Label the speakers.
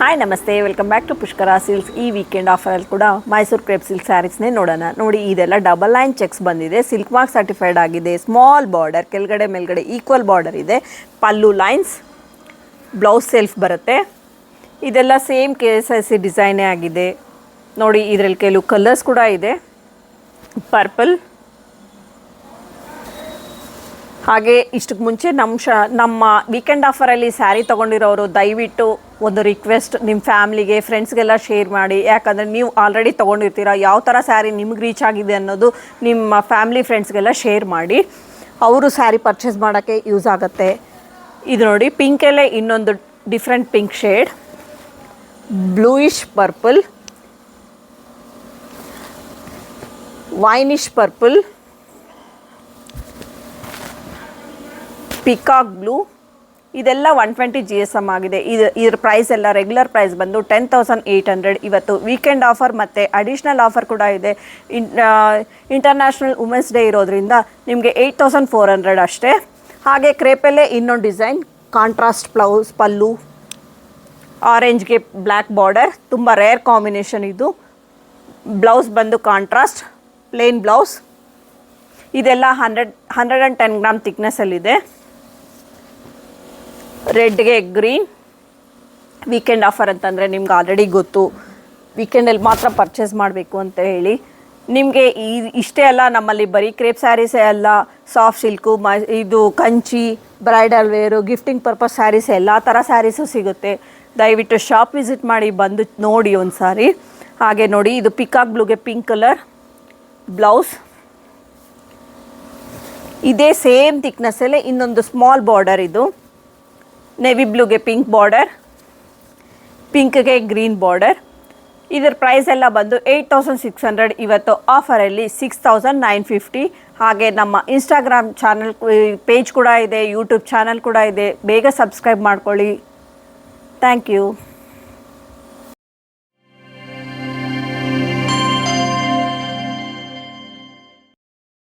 Speaker 1: Hi ನಮಸ್ತೆ. Welcome back to Pushkara silks ಈ weekend ಆಫರಲ್ಲಿ ಕೂಡ ಮೈಸೂರು ಕ್ರೇಪ್ ಸಿಲ್ಕ್ ಸ್ಯಾರೀಸ್ನೇ ನೋಡೋಣ. ನೋಡಿ, ಇದೆಲ್ಲ ಡಬಲ್ ಲೈನ್ ಚೆಕ್ಸ್ ಬಂದಿದೆ. ಸಿಲ್ಕ್ ಮಾರ್ಕ್ ಸರ್ಟಿಫೈಡ್ ಆಗಿದೆ. ಸ್ಮಾಲ್ ಬಾರ್ಡರ್ ಕೆಳಗಡೆ ಮೇಲ್ಗಡೆ ಈಕ್ವಲ್ ಬಾರ್ಡರ್ ಇದೆ. ಪಲ್ಲು ಲೈನ್ಸ್ ಬ್ಲೌಸ್ ಸೆಲ್ಫ್ ಬರುತ್ತೆ. ಇದೆಲ್ಲ same K S I C ಡಿಸೈನೇ ಆಗಿದೆ. ನೋಡಿ, ಇದರಲ್ಲಿ ಕೆಲವು ಕಲರ್ಸ್ ಕೂಡ ಇದೆ. ಪರ್ಪಲ್ ಹಾಗೆ ಇಷ್ಟಕ್ಕೆ ಮುಂಚೆ ನಮ್ಮ ಶ, ನಮ್ಮ ವೀಕೆಂಡ್ ಆಫರಲ್ಲಿ ಸ್ಯಾರಿ ತೊಗೊಂಡಿರೋರು, ದಯವಿಟ್ಟು ಒಂದು ರಿಕ್ವೆಸ್ಟ್ ನಿಮ್ಮ ಫ್ಯಾಮ್ಲಿಗೆ ಫ್ರೆಂಡ್ಸ್ಗೆಲ್ಲ ಶೇರ್ ಮಾಡಿ. ಯಾಕಂದರೆ ನೀವು ಆಲ್ರೆಡಿ ತೊಗೊಂಡಿರ್ತೀರ, ಯಾವ ಥರ ಸ್ಯಾರಿ ನಿಮ್ಗೆ ರೀಚ್ ಆಗಿದೆ ಅನ್ನೋದು ನಿಮ್ಮ ಫ್ಯಾಮ್ಲಿ ಫ್ರೆಂಡ್ಸ್ಗೆಲ್ಲ ಶೇರ್ ಮಾಡಿ. ಅವರು ಸ್ಯಾರಿ ಪರ್ಚೇಸ್ ಮಾಡೋಕ್ಕೆ ಯೂಸ್ ಆಗುತ್ತೆ. ಇದು ನೋಡಿ ಪಿಂಕಲ್ಲೇ ಇನ್ನೊಂದು different pink shade bluish purple winish purple peacock blue ಇದೆಲ್ಲ one twenty G S M ಆಗಿದೆ. ಇದು ಇದ್ರ ಪ್ರೈಸ್ ಎಲ್ಲ ರೆಗ್ಯುಲರ್ ಪ್ರೈಸ್ ಬಂದು ಟೆನ್ ತೌಸಂಡ್ ಏಯ್ಟ್ ಹಂಡ್ರೆಡ್ ಇವತ್ತು ವೀಕೆಂಡ್ ಆಫರ್ ಮತ್ತು ಅಡಿಷ್ನಲ್ ಆಫರ್ ಕೂಡ ಇದೆ. ಇನ್ ಇಂಟರ್ನ್ಯಾಷನಲ್ ವುಮೆನ್ಸ್ ಡೇ ಇರೋದ್ರಿಂದ ನಿಮಗೆ ಏಯ್ಟ್ ತೌಸಂಡ್ ಫೋರ್ ಹಂಡ್ರೆಡ್ ಅಷ್ಟೇ. ಹಾಗೆ ಕ್ರೇಪಲ್ಲೇ ಇನ್ನೊಂದು ಡಿಸೈನ್ ಕಾಂಟ್ರಾಸ್ಟ್ ಬ್ಲೌಸ್ ಪಲ್ಲು ಆರೆಂಜ್ಗೆ ಬ್ಲ್ಯಾಕ್ ಬಾರ್ಡರ್ ತುಂಬ ರೇರ್ ಕಾಂಬಿನೇಷನ್ ಇದು. ಬ್ಲೌಸ್ ಬಂದು ಕಾಂಟ್ರಾಸ್ಟ್ ಪ್ಲೇನ್ ಬ್ಲೌಸ್ ಇದೆಲ್ಲ hundred hundred and ten gram ತಿಕ್ನೆಸ್ಸಲ್ಲಿದೆ ರೆಡ್ಗೆ ಗ್ರೀನ್ ವೀಕೆಂಡ್ ಆಫರ್ ಅಂತಂದರೆ ನಿಮ್ಗೆ ಆಲ್ರೆಡಿ ಗೊತ್ತು. ವೀಕೆಂಡಲ್ಲಿ ಮಾತ್ರ ಪರ್ಚೇಸ್ ಮಾಡಬೇಕು ಅಂತ ಹೇಳಿ. ನಿಮಗೆ ಈ, ಇಷ್ಟೇ ಅಲ್ಲ, ನಮ್ಮಲ್ಲಿ ಬರೀ ಕ್ರೇಪ್ ಸ್ಯಾರೀಸೇ ಅಲ್ಲ ಸಾಫ್ಟ್ ಸಿಲ್ಕು ಮ, ಇದು Kanchi bridal wear gifting purpose sarees ಎಲ್ಲ ಥರ ಸ್ಯಾರೀಸು ಸಿಗುತ್ತೆ. ದಯವಿಟ್ಟು ಶಾಪ್ ವಿಸಿಟ್ ಮಾಡಿ ಬಂದು ನೋಡಿ ಒಂದು ಸಾರಿ ಹಾಗೆ ನೋಡಿ, ಇದು ಪಿಕಾಕ್ ಬ್ಲೂಗೆ ಪಿಂಕ್ ಕಲರ್ ಬ್ಲೌಸ್ ಇದೇ ಸೇಮ್ ಥಿಕ್ನೆಸ್ಸಲ್ಲೇ ಇನ್ನೊಂದು ಸ್ಮಾಲ್ ಬಾರ್ಡರ್ ಇದು. ನೆವಿ ಬ್ಲೂಗೆ ಪಿಂಕ್ ಬಾರ್ಡರ್ ಪಿಂಕ್ಗೆ ಗ್ರೀನ್ ಬಾರ್ಡರ್ ಇದರ ಪ್ರೈಸ್ ಎಲ್ಲ ಬಂದು ಏಯ್ಟ್ ತೌಸಂಡ್ ಸಿಕ್ಸ್ ಹಂಡ್ರೆಡ್ ಇವತ್ತು ಆಫರಲ್ಲಿ ಸಿಕ್ಸ್ ತೌಸಂಡ್ ನೈನ್ ಫಿಫ್ಟಿ ಹಾಗೆ ನಮ್ಮ ಇನ್ಸ್ಟಾಗ್ರಾಮ್ ಚಾನಲ್ ಪೇಜ್ ಕೂಡ ಇದೆ ಯೂಟ್ಯೂಬ್ ಚಾನಲ್ ಕೂಡ ಇದೆ. ಬೇಗ ಸಬ್ಸ್ಕ್ರೈಬ್ ಮಾಡ್ಕೊಳ್ಳಿ. Thank you